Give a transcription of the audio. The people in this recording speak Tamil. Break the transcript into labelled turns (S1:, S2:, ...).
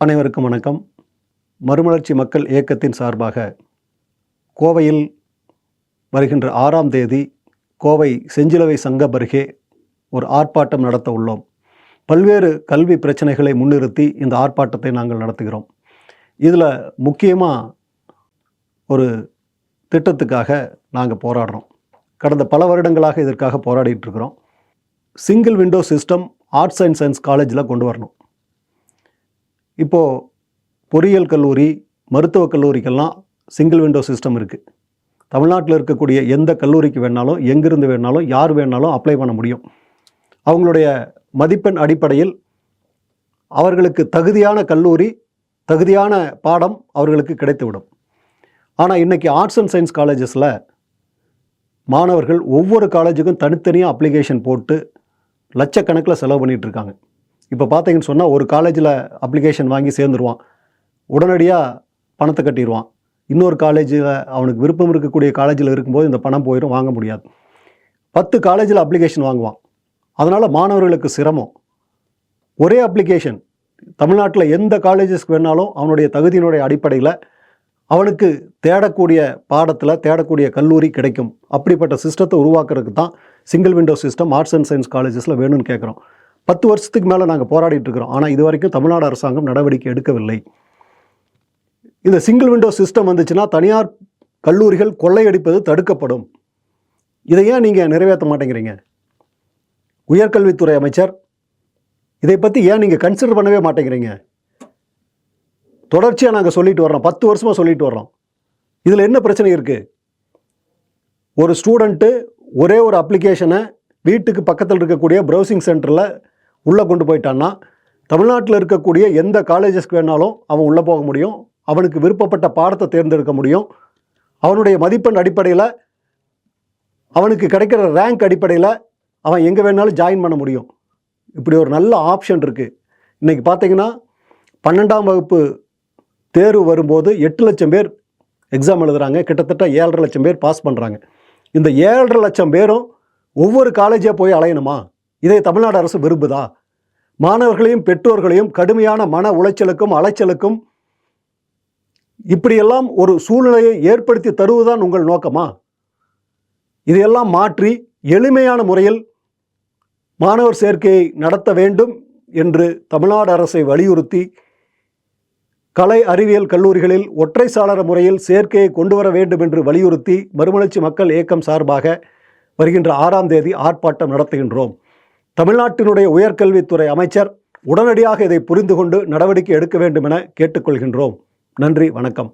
S1: அனைவருக்கும் வணக்கம். மறுமலர்ச்சி மக்கள் இயக்கத்தின் சார்பாக கோவையில் வருகின்ற ஆறாம் தேதி கோவை செஞ்சிலுவை சங்க அருகே ஒரு ஆர்ப்பாட்டம் நடத்த உள்ளோம். பல்வேறு கல்வி பிரச்சனைகளை முன்னிறுத்தி இந்த ஆர்ப்பாட்டத்தை நாங்கள் நடத்துகிறோம். இதில் முக்கியமாக ஒரு திட்டத்துக்காக நாங்கள் போராடுறோம். கடந்த பல வருடங்களாக இதற்காக போராடிட்டு இருக்கிறோம். Single window system arts and science காலேஜில் கொண்டு வரணும். இப்போது பொறியியல் கல்லூரி மருத்துவக் கல்லூரிக்கெல்லாம் சிங்கிள் விண்டோ சிஸ்டம் இருக்குது தமிழ்நாட்டில் இருக்கக்கூடிய எந்த கல்லூரிக்கு வேணாலும் எங்கிருந்து வேணாலும் யார் வேணாலும் அப்ளை பண்ண முடியும். அவங்களுடைய மதிப்பெண் அடிப்படையில் அவர்களுக்கு தகுதியான கல்லூரி தகுதியான பாடம் அவர்களுக்கு கிடைத்துவிடும். ஆனால் இன்றைக்கி ஆர்ட்ஸ் அண்ட் சயின்ஸ் காலேஜஸில் மாணவர்கள் ஒவ்வொரு காலேஜுக்கும் தனித்தனியாக அப்ளிகேஷன் போட்டு லட்சக்கணக்கில் செலவு பண்ணிகிட்டு இருக்காங்க. இப்போ பார்த்தீங்கன்னு சொன்னால் ஒரு காலேஜில் அப்ளிகேஷன் வாங்கி சேர்ந்துருவான். உடனடியாக பணத்தை கட்டிடுவான். இன்னொரு காலேஜில் அவனுக்கு விருப்பம் இருக்கக்கூடிய காலேஜில் இருக்கும்போது இந்த பணம் போயிடும் வாங்க முடியாது. பத்து காலேஜில் அப்ளிகேஷன் வாங்குவான். அதனால் மாணவர்களுக்கு சிரமம். ஒரே அப்ளிகேஷன் தமிழ்நாட்டில் எந்த காலேஜஸ்க்கு வேணாலும் அவனுடைய தகுதியினுடைய அடிப்படையில் அவனுக்கு தேடக்கூடிய பாடத்தில் தேடக்கூடிய கல்லூரி கிடைக்கும். அப்படிப்பட்ட சிஸ்டத்தை உருவாக்குறதுக்கு தான் single window system arts and science காலேஜஸில் வேணும்னு கேட்குறோம். பத்து வருஷத்துக்கு மேலே நாங்கள் போராடிட்டு இருக்கிறோம். ஆனால் இது வரைக்கும் தமிழ்நாடு அரசாங்கம் நடவடிக்கை எடுக்கவில்லை. இந்த சிங்கிள் விண்டோ சிஸ்டம் வந்துச்சுன்னா தனியார் கல்லூரிகள் கொள்ளையடிப்பது தடுக்கப்படும். இதை ஏன் நீங்கள் நிறைவேற்ற மாட்டேங்கிறீங்க? உயர்கல்வித்துறை அமைச்சர் இதை பற்றி ஏன் நீங்கள் கன்சிடர் பண்ணவே மாட்டேங்கிறீங்க? தொடர்ச்சியாக நாங்கள் சொல்லிட்டு வர்றோம். பத்து வருஷமாக சொல்லிட்டு வர்றோம். இதில் என்ன பிரச்சனை இருக்குது ஒரு ஸ்டூடெண்ட்டு ஒரே ஒரு அப்ளிகேஷனை வீட்டுக்கு பக்கத்தில் இருக்கக்கூடிய ப்ரௌசிங் சென்டரில் உள்ளே கொண்டு போயிட்டான்னா தமிழ்நாட்டில் இருக்கக்கூடிய எந்த காலேஜஸ்க்கு வேணாலும் அவன் உள்ளே போக முடியும். அவனுக்கு விருப்பப்பட்ட பாடத்தை தேர்ந்தெடுக்க முடியும். அவனுடைய மதிப்பெண் அடிப்படையில் அவனுக்கு கிடைக்கிற ரேங்க் அடிப்படையில் அவன் எங்கே வேணாலும் ஜாயின் பண்ண முடியும். இப்படி ஒரு நல்ல ஆப்ஷன் இருக்குது இன்றைக்கி பார்த்தீங்கன்னா பன்னெண்டாம் வகுப்பு தேர்வு வரும்போது எட்டு லட்சம் பேர் எக்ஸாம் எழுதுகிறாங்க கிட்டத்தட்ட ஏழரை லட்சம் பேர் பாஸ் பண்ணுறாங்க இந்த ஏழரை லட்சம் பேரும் ஒவ்வொரு காலேஜாக போய் அலையணுமா? இதை தமிழ்நாடு அரசு விரும்புதா? மாணவர்களையும் பெற்றோர்களையும் கடுமையான மன உளைச்சலுக்கும் அலைச்சலுக்கும் இப்படியெல்லாம் ஒரு சூழ்நிலையை ஏற்படுத்தி தருவதுதான் உங்கள் நோக்கமா? இதையெல்லாம் மாற்றி எளிமையான முறையில் மாணவர் சேர்க்கையை நடத்த வேண்டும் என்று தமிழ்நாடு அரசை வலியுறுத்தி கலை அறிவியல் கல்லூரிகளில் ஒற்றை சாளர முறையில் சேர்க்கையை கொண்டு வர வேண்டும் என்று வலியுறுத்தி மறுமலர்ச்சி மக்கள் இயக்கம் சார்பாக வருகின்ற ஆறாம் தேதி ஆர்ப்பாட்டம் நடத்துகின்றோம். தமிழ்நாட்டினுடைய உயர்கல்வித்துறை அமைச்சர் உடனடியாக இதை புரிந்து கொண்டு நடவடிக்கை எடுக்க வேண்டும் என கேட்டுக்கொள்கின்றோம். நன்றி வணக்கம்.